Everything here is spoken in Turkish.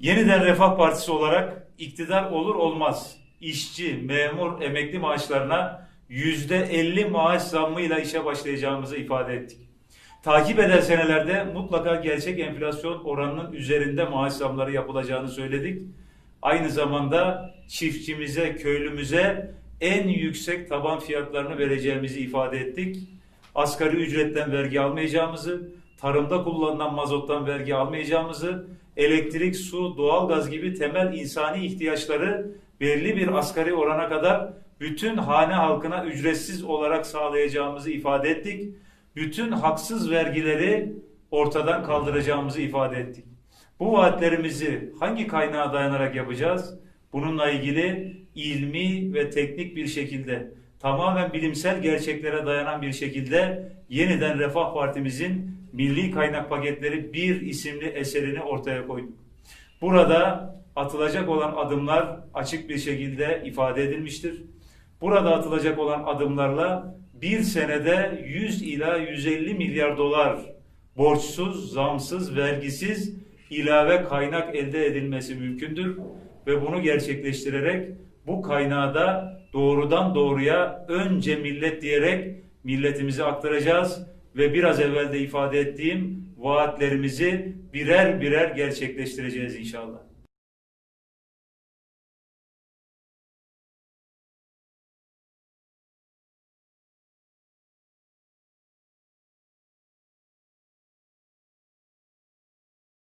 Yeniden Refah Partisi olarak iktidar olur olmaz işçi, memur, emekli maaşlarına yüzde 50 maaş zammıyla işe başlayacağımızı ifade ettik. Takip eden senelerde mutlaka gerçek enflasyon oranının üzerinde maaş zamları yapılacağını söyledik. Aynı zamanda çiftçimize, köylümüze en yüksek taban fiyatlarını vereceğimizi ifade ettik. Asgari ücretten vergi almayacağımızı, tarımda kullanılan mazottan vergi almayacağımızı, elektrik, su, doğalgaz gibi temel insani ihtiyaçları belli bir asgari orana kadar bütün hane halkına ücretsiz olarak sağlayacağımızı ifade ettik. Bütün haksız vergileri ortadan kaldıracağımızı ifade ettik. Bu vaatlerimizi hangi kaynağa dayanarak yapacağız? Bununla ilgili ilmi ve teknik bir şekilde tamamen bilimsel gerçeklere dayanan bir şekilde yeniden Refah Partimizin Milli Kaynak Paketleri 1 isimli eserini ortaya koyduk. Burada atılacak olan adımlar açık bir şekilde ifade edilmiştir. Burada atılacak olan adımlarla bir senede 100 ila 150 milyar dolar borçsuz, zamsız, vergisiz ilave kaynak elde edilmesi mümkündür ve bunu gerçekleştirerek bu kaynağı da doğrudan doğruya önce millet diyerek milletimize aktaracağız ve biraz evvel de ifade ettiğim vaatlerimizi birer birer gerçekleştireceğiz inşallah.